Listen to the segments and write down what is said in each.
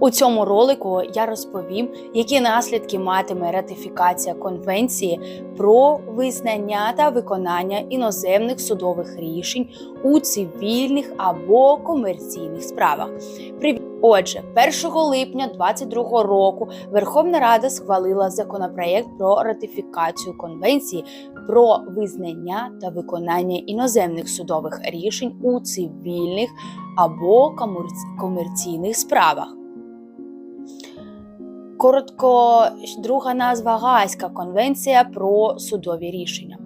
У цьому ролику я розповім, які наслідки матиме ратифікація конвенції про визнання та виконання іноземних судових рішень у цивільних або комерційних справах. Отже, 1 липня 2022 року Верховна Рада схвалила законопроект про ратифікацію конвенції про визнання та виконання іноземних судових рішень у цивільних або комерційних справах. Коротко, друга назва Гаазька конвенція про судові рішення.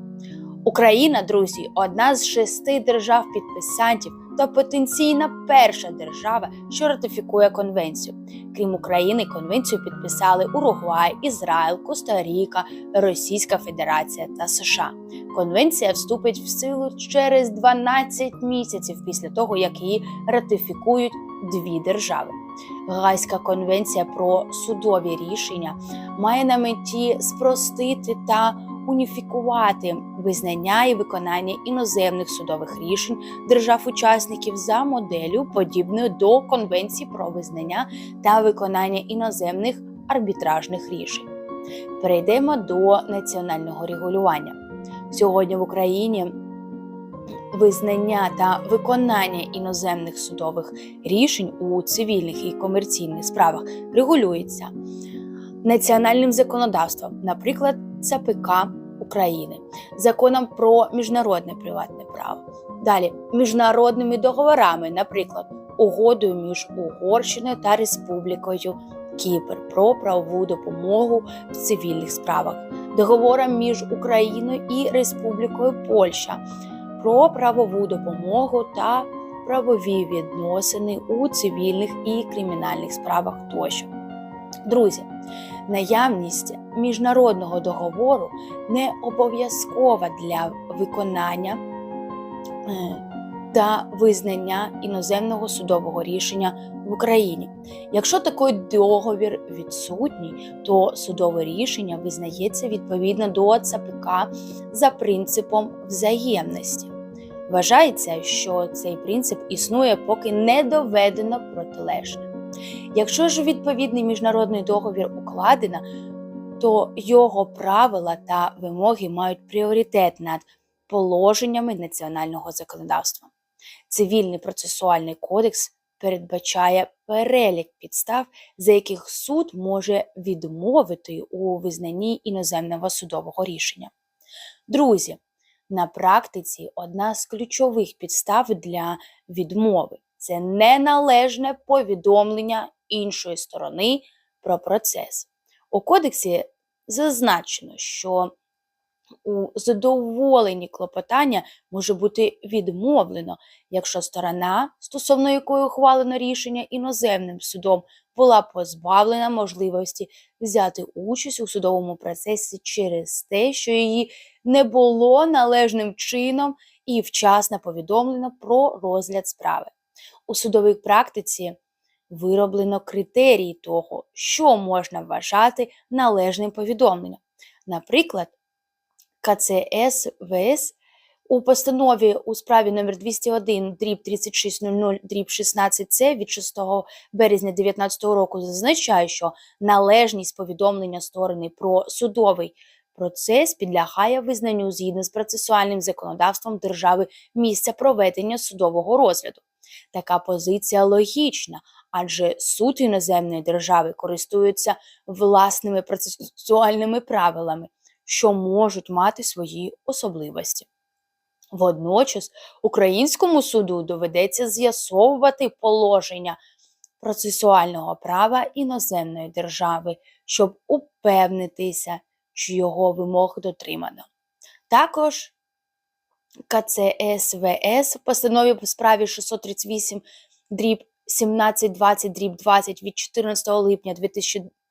Україна, друзі, одна з шести держав-підписантів та потенційна перша держава, що ратифікує конвенцію. Крім України, конвенцію підписали Уругвай, Ізраїль, Коста-Ріка, Російська Федерація та США. Конвенція вступить в силу через 12 місяців після того, як її ратифікують дві держави. Гайська конвенція про судові рішення має на меті спростити та уніфікувати визнання і виконання іноземних судових рішень держав-учасників за моделлю, подібною до Конвенції про визнання та виконання іноземних арбітражних рішень. Перейдемо до національного регулювання. Сьогодні в Україні визнання та виконання іноземних судових рішень у цивільних і комерційних справах регулюється національним законодавством, наприклад, ЦПК України, законом про міжнародне приватне право. Далі міжнародними договорами, наприклад, угодою між Угорщиною та Республікою Кіпр про правову допомогу в цивільних справах, договором між Україною і Республікою Польща про правову допомогу та правові відносини у цивільних і кримінальних справах тощо. Друзі, наявність міжнародного договору не обов'язкова для виконання е, та визнання іноземного судового рішення в Україні. Якщо такий договір відсутній, то судове рішення визнається відповідно до ЦПК за принципом взаємності. Вважається, що цей принцип існує, поки не доведено протилежне. Якщо ж відповідний міжнародний договір укладено, то його правила та вимоги мають пріоритет над положеннями національного законодавства. Цивільний процесуальний кодекс передбачає перелік підстав, за яких суд може відмовити у визнанні іноземного судового рішення. Друзі, на практиці одна з ключових підстав для відмови це неналежне повідомлення іншої сторони про процес. У кодексі зазначено, що у задоволенні клопотання може бути відмовлено, якщо сторона, стосовно якої ухвалено рішення іноземним судом, була позбавлена можливості взяти участь у судовому процесі через те, що її не було належним чином і вчасно повідомлено про розгляд справи. У судовій практиці вироблено критерії того, що можна вважати належним повідомленням. Наприклад, КЦС ВС у постанові у справі номер 201 дріб 3600 дріб 16 С від 6 березня 2019 року зазначає, що належність повідомлення сторони про судовий процес підлягає визнанню згідно з процесуальним законодавством держави місця проведення судового розгляду. Така позиція логічна, адже суд іноземної держави користується власними процесуальними правилами, що можуть мати свої особливості. Водночас українському суду доведеться з'ясовувати положення процесуального права іноземної держави, щоб упевнитися, що його вимог дотримано. Також КЦСВС в постанові по справі 638 дріб 1720 дріб 20 від 14 липня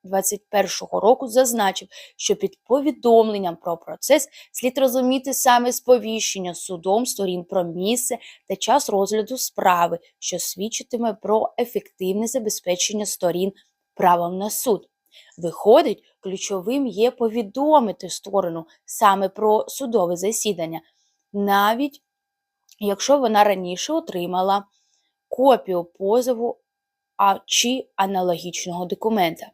2021 року зазначив, що під повідомленням про процес слід розуміти саме сповіщення судом сторін про місце та час розгляду справи, що свідчитиме про ефективне забезпечення сторін правом на суд. Виходить, ключовим є повідомити сторону саме про судове засідання, навіть якщо вона раніше отримала копію позову а чи аналогічного документа.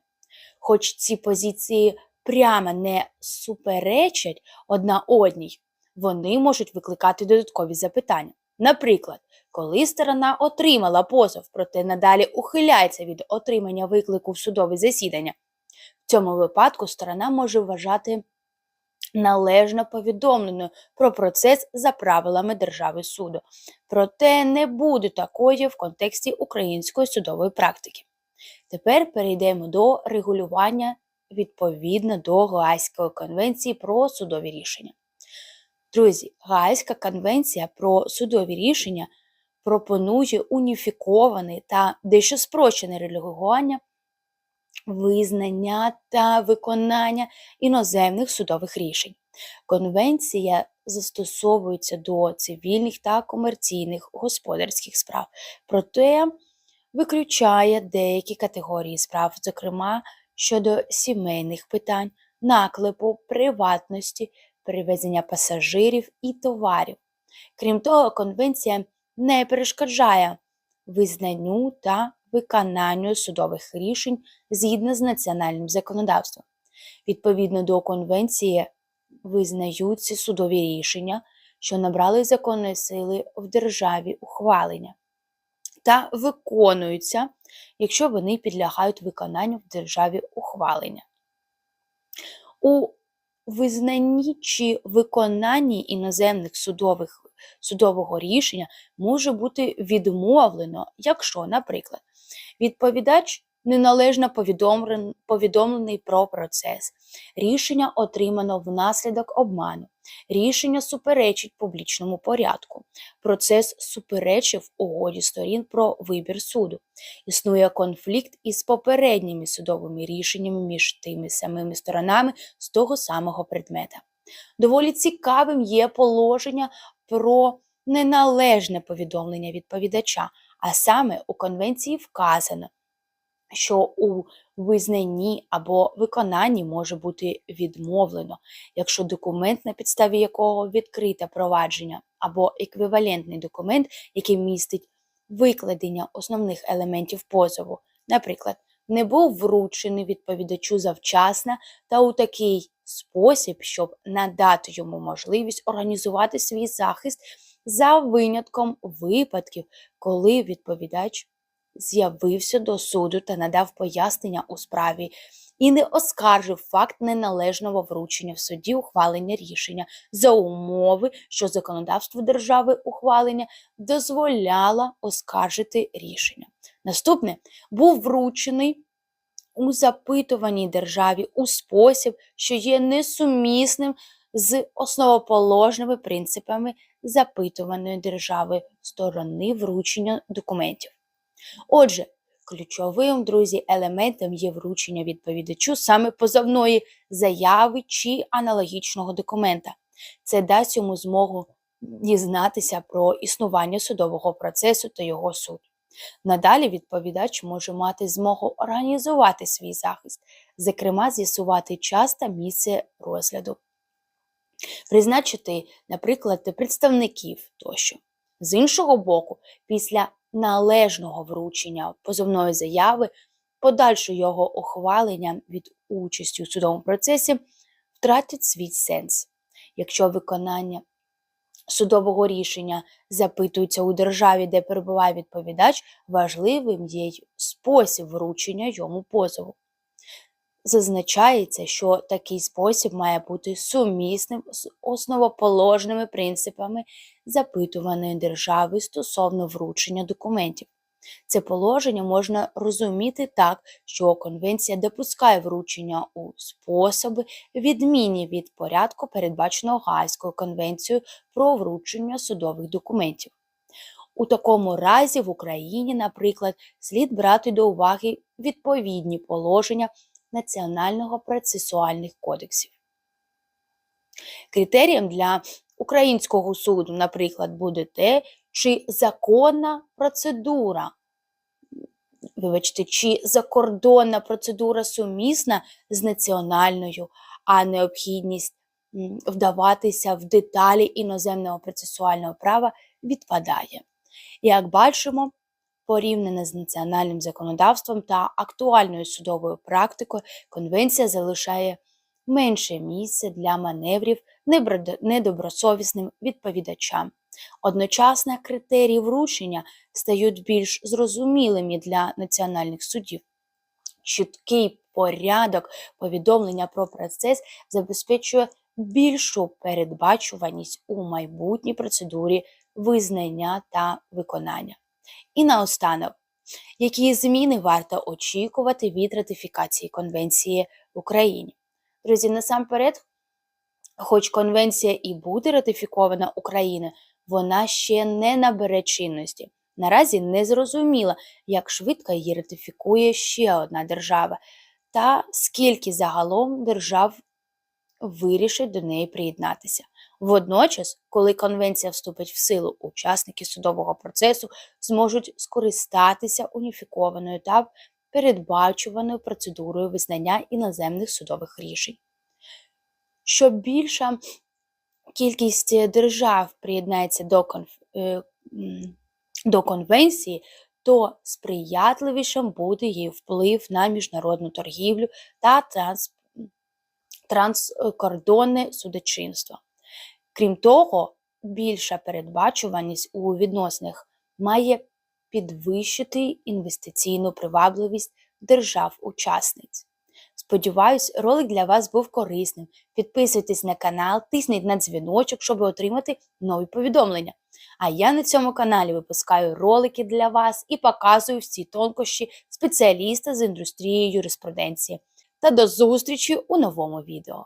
Хоч ці позиції прямо не суперечать одна одній, вони можуть викликати додаткові запитання. Наприклад, коли сторона отримала позов, проте надалі ухиляється від отримання виклику в судове засідання, в цьому випадку сторона може вважати належно повідомленою про процес за правилами держави суду, проте не буде такої в контексті української судової практики. Тепер перейдемо до регулювання відповідно до Гаазької конвенції про судові рішення. Друзі, Гаазька конвенція про судові рішення пропонує уніфіковане та дещо спрощене регулювання визнання та виконання іноземних судових рішень. Конвенція застосовується до цивільних та комерційних господарських справ, проте виключає деякі категорії справ, зокрема щодо сімейних питань, наклепу, приватності, перевезення пасажирів і товарів. Крім того, конвенція не перешкоджає визнанню та виконанню судових рішень згідно з національним законодавством. Відповідно до конвенції визнаються судові рішення, що набрали законної сили в державі ухвалення, та виконуються, якщо вони підлягають виконанню в державі ухвалення. У визнанні чи виконанні іноземних судових судового рішення може бути відмовлено, якщо, наприклад, відповідач неналежно повідомлений про процес, рішення отримано внаслідок обману, рішення суперечить публічному порядку, процес суперечив угоді сторін про вибір суду, існує конфлікт із попередніми судовими рішеннями між тими самими сторонами з того самого предмета. Доволі цікавим є положення про неналежне повідомлення відповідача, а саме у конвенції вказано, що у визнанні або виконанні може бути відмовлено, якщо документ, на підставі якого відкрите провадження, або еквівалентний документ, який містить викладення основних елементів позову, наприклад, не був вручений відповідачу завчасно та у такий спосіб, щоб надати йому можливість організувати свій захист за винятком випадків, коли відповідач з'явився до суду та надав пояснення у справі і не оскаржив факт неналежного вручення в суді ухвалення рішення за умови, що законодавство держави ухвалення дозволяло оскаржити рішення. Наступне був вручений у запитуваній державі у спосіб, що є несумісним з основоположними принципами запитуваної держави сторони вручення документів. Отже, ключовим, друзі, елементом є вручення відповідачу саме позовної заяви чи аналогічного документа. Це дасть йому змогу дізнатися про існування судового процесу та його суть. Надалі відповідач може мати змогу організувати свій захист, зокрема, з'ясувати час та місце розгляду, призначити, наприклад, представників тощо. З іншого боку, після належного вручення позовної заяви, подальше його ухвалення від участі у судовому процесі втратить свій сенс, якщо виконання судового рішення запитується у державі, де перебуває відповідач, важливим є спосіб вручення йому позову. Зазначається, що такий спосіб має бути сумісним з основоположними принципами запитуваної держави стосовно вручення документів. Це положення можна розуміти так, що конвенція допускає вручення у способи, відмінні від порядку, передбаченого Гаазькою конвенцією про вручення судових документів. У такому разі в Україні, наприклад, слід брати до уваги відповідні положення Національного процесуальних кодексів. Критерієм для українського суду, наприклад, буде те, чи законна процедура, вибачте, чи закордонна процедура сумісна з національною, а необхідність вдаватися в деталі іноземного процесуального права відпадає. Як бачимо, Порівняно з національним законодавством та актуальною судовою практикою, конвенція залишає менше місця для маневрів недобросовісним відповідачам. Одночасно критерії вручення стають більш зрозумілими для національних судів. Чіткий порядок повідомлення про процес забезпечує більшу передбачуваність у майбутній процедурі визнання та виконання. І наостанок, які зміни варто очікувати від ратифікації конвенції в Україні? Друзі, насамперед, хоч конвенція і буде ратифікована Україною, вона ще не набере чинності. Наразі не зрозуміло, як швидко її ратифікує ще одна держава, та скільки загалом держав вирішить до неї приєднатися. Водночас, коли конвенція вступить в силу, учасники судового процесу зможуть скористатися уніфікованою та передбачуваною процедурою визнання іноземних судових рішень. Що більша кількість держав приєднається до, конф... е, до конвенції, то сприятливішим буде її вплив на міжнародну торгівлю та транс... транскордонне судочинство. Крім того, більша передбачуваність у відносинах має підвищити інвестиційну привабливість держав-учасниць. Сподіваюсь, ролик для вас був корисним. Підписуйтесь на канал, тисніть на дзвіночок, щоб отримати нові повідомлення. А я на цьому каналі випускаю ролики для вас і показую всі тонкощі спеціаліста з індустрії юриспруденції. Та до зустрічі у новому відео.